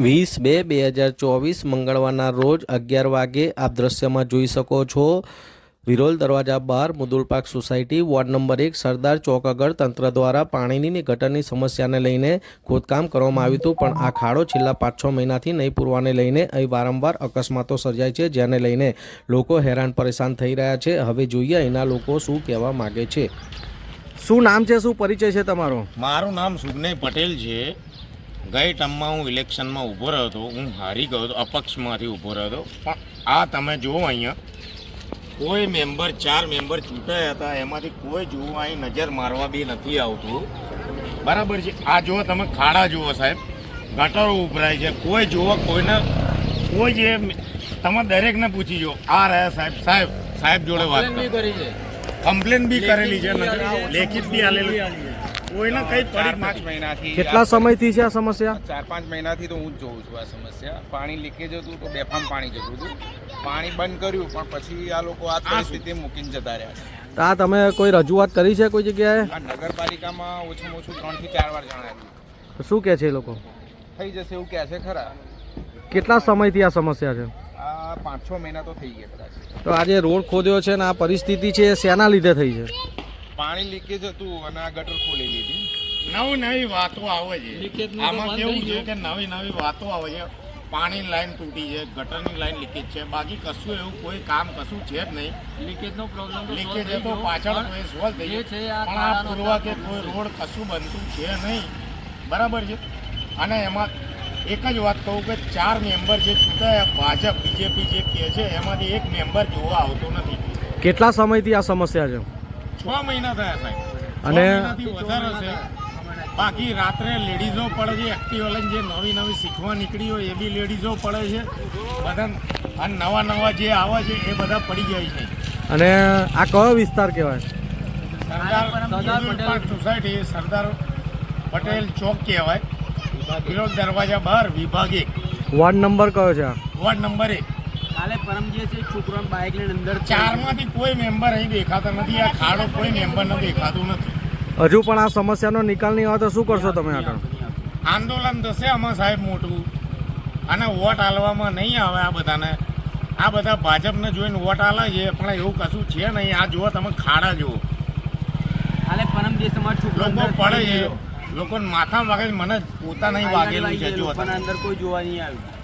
વીસ બે બે હજાર ચોવીસ મંગળવારના રોજ અગિયાર વાગે આપ દ્રશ્યમાં જોઈ શકો છો. વિરોલ દરવાજા બહાર Mudul park society ward number એક સરદાર ચોક આગળ તંત્ર દ્વારા પાણીની ગટરની સમસ્યાને લઈને ખોદકામ કરવામાં આવ્યું હતું પણ આ ખાડો છેલ્લા પાંચ છ મહિનાથી નહીં પૂરવાને લઈને અહીં વારંવાર અકસ્માતો સર્જાય છે જેને લઈને લોકો હેરાન પરેશાન થઈ રહ્યા છે. હવે જોઈએ અહીંના લોકો શું કહેવા માગે છે. શું નામ છે? શું પરિચય છે તમારો? મારું નામ સુજ્ઞય પટેલ છે. ગઈ ટર્મમાં હું ઇલેક્શનમાં ઊભો રહ્યો હતો હું હારી ગયો હતો અપક્ષમાંથી ઊભો રહ્યો હતો. પણ આ તમે જુઓ અહીંયા કોઈ મેમ્બર ચાર મેમ્બર ચૂંટાયા હતા એમાંથી કોઈ જુઓ અહીં નજર મારવા બી નથી આવતું. બરાબર છે? આ જુઓ તમે ખાડા જુઓ સાહેબ. ગટરો ઉભરાય છે. કોઈ જુઓ કોઈને કોઈ જે તમે દરેકને પૂછી જુઓ. આ રહ્યા સાહેબ. સાહેબ સાહેબ જોડે વાત કરો. કમ્પ્લેન બી કરેલી છે લેખિત બી આલેલું કોઈને કઈ ચાર પડી પાંચ મહિનાથી કેટલા સમયથી છે આ સમસ્યા? ચાર પાંચ મહિનાથી તો હું જ જોઉં છું આ સમસ્યા. પાણી લીકેજ હતું તો બેફામ પાણી જતું હતું. પાણી બંધ કર્યું પણ પછી આ લોકો આ પરિસ્થિતિ મૂકીને જતા રહ્યા છે. તો આ તમે કોઈ રજૂઆત કરી છે કોઈ જગ્યાએ? આ નગરપાલિકામાં ઓછામાં ઓછું ત્રણથી ચાર વાર જણાવ્યું. શું કહે છે એ લોકો? થઈ જશે એવું કહે છે ખરા. કેટલા સમયથી આ સમસ્યા છે? આ પાંચ છ મહિના તો થઈ ગયા કદાચ. તો આજે રોડ ખોદ્યો છે ને આ પરિસ્થિતિ છે એ શેના લીધે થઈ છે? પાણી લીકેજ હતું અને આ ગટર ખોલી લીધી. નવી નવી વાતો આવે છે. આમાં કેવું છે કે નવી નવી વાતો આવે છે. પાણી લાઈન તૂટી છે ગટરની લાઈન લીકેજ છે. બાકી કશું એવું કોઈ કામ કશું છે જ નહીં. લીકેજનો પ્રોબ્લેમ લીકેજ તો પાછળ કોઈ સોલ્વ થઈ જે છે આ પણ આ પૂર્વા કે કોઈ રોડ કશું બનતું છે નહીં. બરાબર છે? અને એમાં એક જ વાત કહું કે ચાર મેમ્બર જે ચૂંટાયા ભાજપ બીજેપી જે કહે છે એમાંથી એક મેમ્બર જોવા આવતો નથી. કેટલા સમયથી આ સમસ્યા છે? છ મહિના થયા સાહેબ. અને- વધારે છે. બાકી રાત્રે લેડીઝો પડે છે એક્ટિવા લઈને જે નવી નવી શીખવા નીકળી હોય એ બી લેડીઝો પડે છે. બધા અને નવા નવા જે આવે છે એ બધા પડી જાય છે. અને આ કયો વિસ્તાર કહેવાય? સરદાર પટેલ- સોસાયટી સરદાર પટેલ ચોક કહેવાય. વિરોધ દરવાજા બહાર વિભાગ એક. વોર્ડ નંબર કયો છે વોર્ડ નંબર એક. કાલે પરમ દિવસે એક છોકરાને બાઇક લઈને અંદર ચારમાંથી કોઈ મેમ્બર અહીં દેખાતા નથી. આ ખાડો કોઈ મેમ્બર ન દેખાતું નથી. હજુ પણ આ સમસ્યાનો નિકાલ નહીં આવે તો શું કરશો તમે આગળ? આંદોલન થશે આમાં સાહેબ મોટું. અને વોટ આલવામાં નહીં આવે આ બધાને. આ બધા ભાજપને જોઈને વોટ આલે છે પણ એવું કશું છે નહીં. આ જુઓ તમે ખાડા જુઓ. કાલે પરમ દિવસમાં છોકરો લોકો પડે છે. લોકોને માથામાં વાગે છે, મને પોતા નહીં વાગેલું છે જો અંદર કોઈ જોવા નહીં આવ્યું